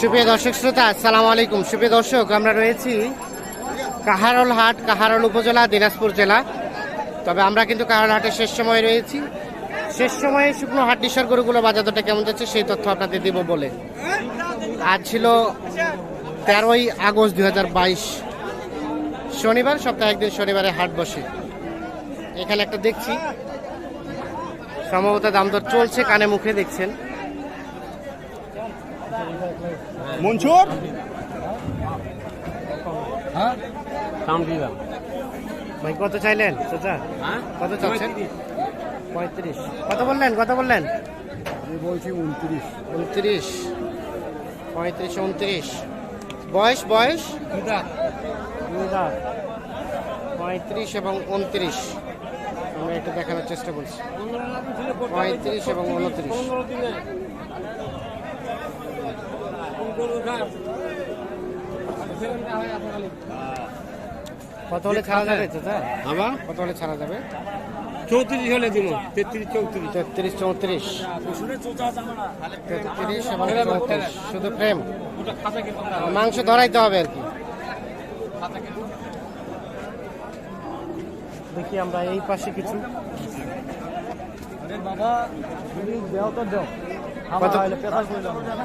সুপ্রিয় দর্শক শ্রোতা, আসসালামু আলাইকুম। সুপ্রিয় দর্শক, আমরা রয়েছি কাহারল হাট, কাহারল উপজেলা, দিনাজপুর জেলা। তবে আমরা কিন্তু কাহারল হাটের শেষ সময় রয়েছি। শেষ সময়ে শুকনো হাট ডিসার গরুগুলো বাজার দরটা কেমন যাচ্ছে সেই তথ্য আপনাদের দিব বলে। আজ ছিল তেরোই আগস্ট দুই হাজার বাইশ। শনিবার, সপ্তাহে একদিন শনিবারে হাট বসে। এখানে একটা দেখছি। সম্ভবত দাম দর চলছে, কানে মুখে দেখছেন। মনসুর? ভাই কত চাইলেন? চাচা কত চাচ্ছেন? পঁয়ত্রিশ। কত বললেন? কত বললেন? আমি বলছি উনত্রিশ। উনত্রিশ। পঁয়ত্রিশ উনত্রিশ। বয়স বয়স। পঁয়ত্রিশ এবং উনত্রিশ। আমরা একটু দেখানোর চেষ্টা করছি। পঁয়ত্রিশ এবং উনত্রিশ। কত হলে ছাড়া যাবে চাচা? আবার কত হলে ছাড়া যাবে? চৌত্রিশ হলে দিব। তেত্রিশ চৌত্রিশ। তেত্রিশ চৌত্রিশ। তেত্রিশ এবং চৌত্রিশ। শুধু ফ্রেম মাংস ধরাইতে হবে আর কি। দেখি আমরা এই পাশে কিছু। বাবা তুমি দেও তো দেও। কত?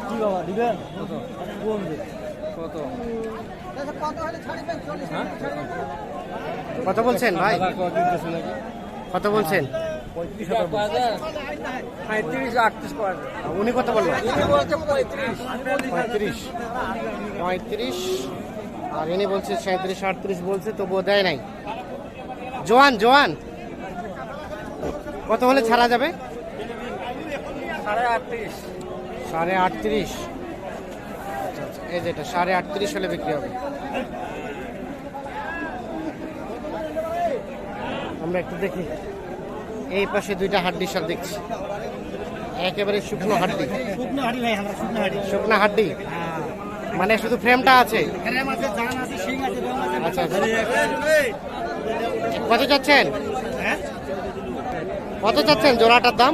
কি বাবা দিবেন? কোন কত? কত বলছেন ভাই? কত বলছেন? উনি কত বললেন পঁয়ত্রিশ। পঁয়ত্রিশ। আর ইনি বলছে সাঁত্রিশ আটত্রিশ বলছে তবুও দেয় নাই। জোয়ান জোয়ান। কত হলে ছাড়া যাবে? সাড়ে আটত্রিশ। সাড়ে আটত্রিশ। এই যেটা সাড়ে আটত্রিশ হলে বিক্রি হবে। আমরা একটু দেখি। এই পাশে দুইটা হাড্ডি সার দেখছি। একেবারে শুকনো হাড্ডি। শুকনো হাড়ি ভাই আমরা শুকনো হাড়ি শুকনো হাড্ডি? মানে শুধু ফ্রেমটা আছে? এখানে আছে জান আছে শিং আছে আচ্ছা। কত চাচ্ছেন? হ্যাঁ? কত চাচ্ছেন জোড়াটার দাম?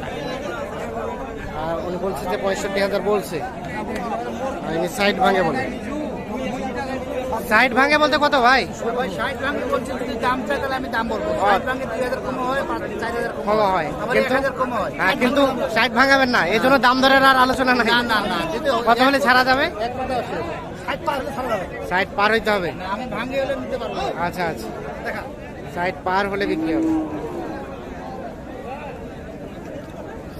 আর উনি বলছে যে পঁয়ষট্টি হাজার বলছে। ইনি ষাট ভাঙে বলে। ষাট ভাঙে বলতে কত ভাই? ভাই ষাট ভাঙে বলছেন যদি দাম চাই তাহলে আমি দাম বলব। ষাট ভাঙে দুই হাজার কম হয় চার হাজার কম কম হয়। কিন্তু কম হয়। হ্যাঁ কিন্তু ষাট ভাঙাবেন না। এই জন্য দাম দরের আর আলোচনা নাই। না না না কত হলে ছাড়া যাবে? ষাট পার হইতে হবে। আমি ভাঙে হলে নিতে পারব। আচ্ছা আচ্ছা। দেখা। ষাট পার হলে বিক্রি হবে।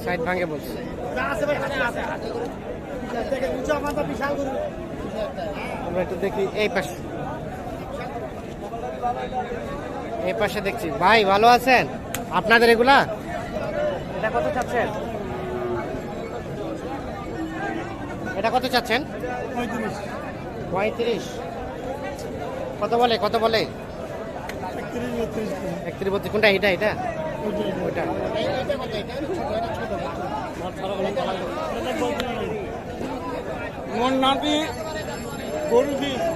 ষাট ভাঙে বলছে। আমার একটু দেখি এই পাশে। এই পাশে দেখছি। ভাই ভালো আছেন? আপনাদের এগুলা? এটা কত চাচ্ছেন? এটা কত চাচ্ছেন? পঁয়ত্রিশ। পঁয়ত্রিশ। কত বলে কত বলে? একত্রিশ বত্রিশ। কোনটা এটা এটা? ওইটা।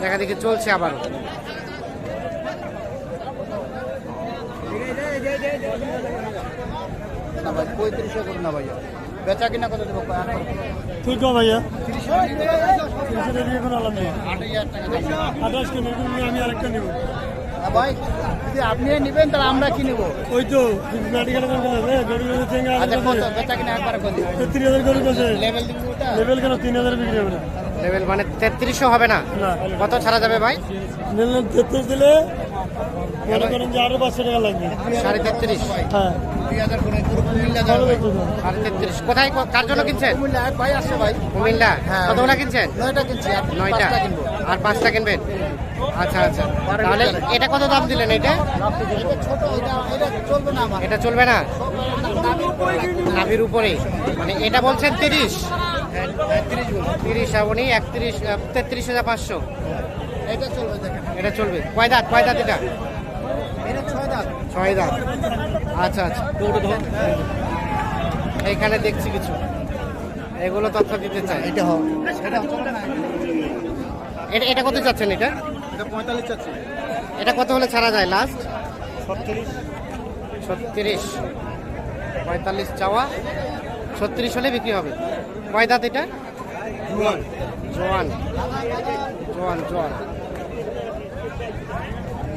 দেখা দেখি চলছে আবার না ভাই পঁয়ত্রিশে করুন না ভাইয়া। বেচা কিনা কত দেবো? তুই কো ভাইয়া। টাকা কোনো নেই। আঠাশ নিয়ে আমি আরেকটা নেব। ভাই। যদি আপনি নেবেন তাহলে আমরা কি নেব? ওই তো আচ্ছা কত? বেচা কিনা একবার করে দিবেন তেত্রিশ হাজার গরু লেভেল লেভেল কেন? তিন হাজার বিক্রি হবে না। লেভেল মানে তেত্রিশশো হবে না? কত ছাড়া যাবে ভাই? তেত্রিশ দিলে মনে করেন যে আরও পাঁচশো টাকা লাগবে। সাড়ে তেত্রিশ। হ্যাঁ। কোথায় কার জন্য কিনছেন? ভাই আসছে ভাই। কুমিল্লা? হ্যাঁ। কতগুলা কিনছেন? নয়টা কিনছি আর নয়টা। পাঁচটা কিনবো। আর পাঁচটা কিনবেন? আচ্ছা আচ্ছা। তাহলে এটা কত দাম দিলেন এটা এটা এটা এটা চলবে না আমার। এটা চলবে না? নাভির উপরে। মানে এটা বলছেন তিরিশ। তিরিশ আর উনি একত্রিশ তেত্রিশ হাজার পাঁচশো। এটা চলবে এটা চলবে। কয় দাঁত? কয় দাঁত এটা? ছয় দাঁত। ছয় দাঁত আচ্ছা আচ্ছা। এইখানে দেখছি কিছু। এগুলো তথ্য দিতে চাই। এটা হোক এটা এটা এটা কত চাচ্ছেন এটা? এটা পঁয়তাল্লিশ চাচ্ছি। এটা কত হলে ছাড়া যায় লাস্ট ছত্রিশ। ছত্রিশ। পঁয়তাল্লিশ চাওয়া। ছত্রিশ হলে বিক্রি হবে। কয় দাঁত এটা? জোয়ান। জোয়ান। জোয়ান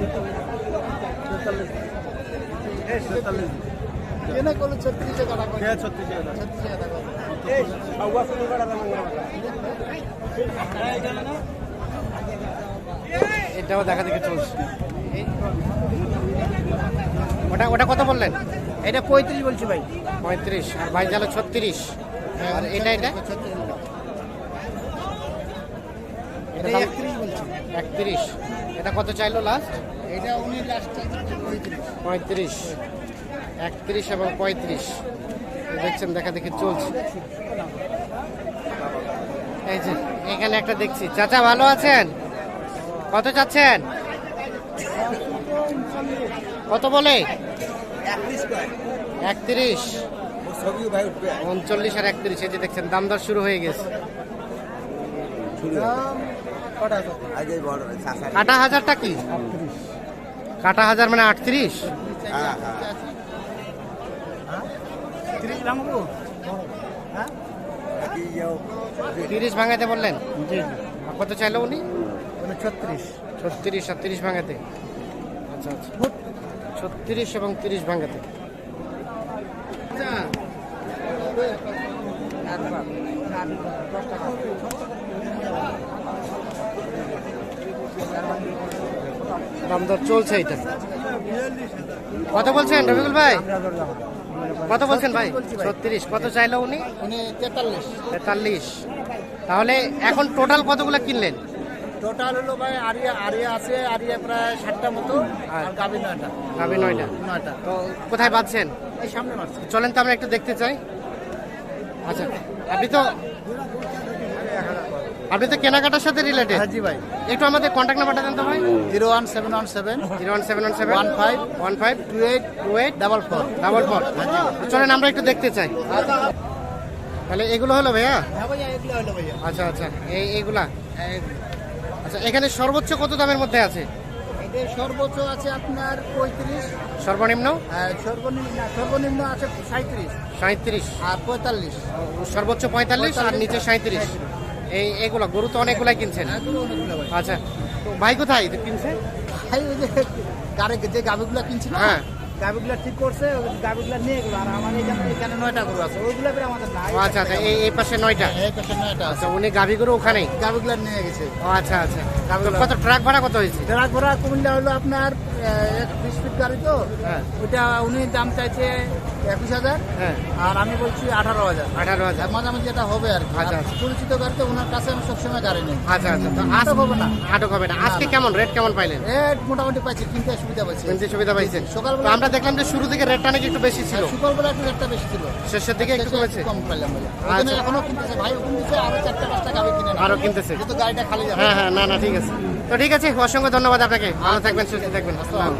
এনে এটাও দেখা দেখে চলছে। ওটা ওটা কত বললেন? এটা পঁয়ত্রিশ বলছি ভাই। পঁয়ত্রিশ আর ভাই জালো ছত্রিশ। আর এটা এটা? একত্রিশ এটা কত চাইলো লাস্ট এটা উনি লাস্ট পঁয়ত্রিশ পঁয়ত্রিশ। একত্রিশ এবং পঁয়ত্রিশ। দেখছেন দেখা দেখি চলছে। এই যে এখানে একটা দেখছি। চাচা ভালো আছেন? কত চাচ্ছেন? কত বলে? একত্রিশ উনচল্লিশ আর একত্রিশ। এই যে দেখছেন দাম দর শুরু হয়ে গেছে। কাটা হাজারটা কি? কাটা হাজার মানে আটত্রিশ? তিরিশ ভাঙাতে বললেন? কত চাইলো উনি? মানে ছত্রিশ। ছত্রিশ আর তিরিশ ভাঙাতে। আচ্ছা আচ্ছা। ছত্রিশ এবং তিরিশ ভাঙাতে। দাম দর চলছে এটা কত বলছেন রবিকুল ভাই? কত বলছেন ভাই? ছত্রিশ। কত চাইলো উনি? উনি তেতাল্লিশ। তেতাল্লিশ। তাহলে এখন টোটাল কতগুলো কিনলেন? টোটাল হলো ভাই আরিয়া আরিয়া আছে আরিয়া প্রায় ষাটটা মতো আর গাভী নয়টা। গাবি নয়টা। নয়টা। তো কোথায় পাচ্ছেন? এই সামনে মারছে চলেন তো আমরা একটু দেখতে চাই। আচ্ছা আপনি তো আপনি তো কেনাকাটার সাথে রিলেটেড হ্যাঁ জি ভাই। একটু আমাদের কন্ট্যাক্ট নাম্বারটা দেন তো ভাই zero one seven one seven. Zero one seven one seven. One five. One five. Two eight. Two eight double four. Double four. চলেন আমরা একটু দেখতে চাই। তাহলে এগুলো হলো ভাইয়া? হ্যাঁ এগুলো আচ্ছা আচ্ছা। এই এইগুলা? আচ্ছা এখানে সর্বোচ্চ কত দামের মধ্যে আছে? সর্বোচ্চ আছে আপনার পঁয়ত্রিশ। সর্বনিম্ন? আর সর্বনিম্ন সর্বনিম্ন আছে সাঁত্রিশ সাঁত্রিশ আর পঁয়তাল্লিশ। সর্বোচ্চ পঁয়তাল্লিশ আর নিচে সাঁত্রিশ এই এগুলা গরু তো অনেকগুলাই কিনছেন? অনেকগুলো আচ্ছা তো ভাই কোথায়? কিনছে? ভাই ওই যে গাড়ি যে গাভিগুলো কিনছি হ্যাঁ। গাভিগুলো ঠিক করছে গাভিগুলো নিয়ে গেলো। আর আমার এখানে এখানে নয়টা গরু আছে ওইগুলো আমাদের নাই। আচ্ছা আচ্ছা এই এই পাশে নয়টা? এই পাশে নয়টা আছে। আচ্ছা উনি গাভি গরু ওখানেই? গাভিগুলো নিয়ে গেছে। ও আচ্ছা আচ্ছা। কত ট্রাক ভাড়া কত হয়েছে? ট্রাক ঘোড়া কুমিল্লা হলো আপনার এক বিশ ফিট গাড়ি তো। হ্যাঁ। ওইটা উনি দাম চাইছে একুশ হাজার। হ্যাঁ। আর আমি বলছি আঠারো হাজার। আঠারো হাজার। মাঝামাঝি যেটা হবে আর আচ্ছা, আচ্ছা। পরিচিত গাড়িতে ওনার কাছে আমি সবসময় গাড়ি নেই। আচ্ছা আচ্ছা। আটক হবে না। আটক হবে না। আজকে কেমন? রেট কেমন পাইলেন? রেট মোটামুটি পাইছি কিনতে সুবিধা পাইছি। কিনতে সুবিধা পাইছেন। সকালবেলা- আমরা দেখলাম যে শুরু থেকে রেটটা নাকি একটু বেশি ছিল। সকালবেলা একটু রেটটা বেশি ছিল। শেষের দিকে একটু কমেছে। কম পাইলাম ভাই আচ্ছা। এখনও কিনতেছে। ভাই আরও চারটা পাঁচটা গাড়ি কিনে আরও কিনতেছে। যেহেতু গাড়িটা খালি যাবে। হ্যাঁ হ্যাঁ না না ঠিক আছে। তো ঠিক আছে অসংখ্য ধন্যবাদ আপনাকে। ভালো থাকবেন সুস্থ থাকবেন। আসসালাম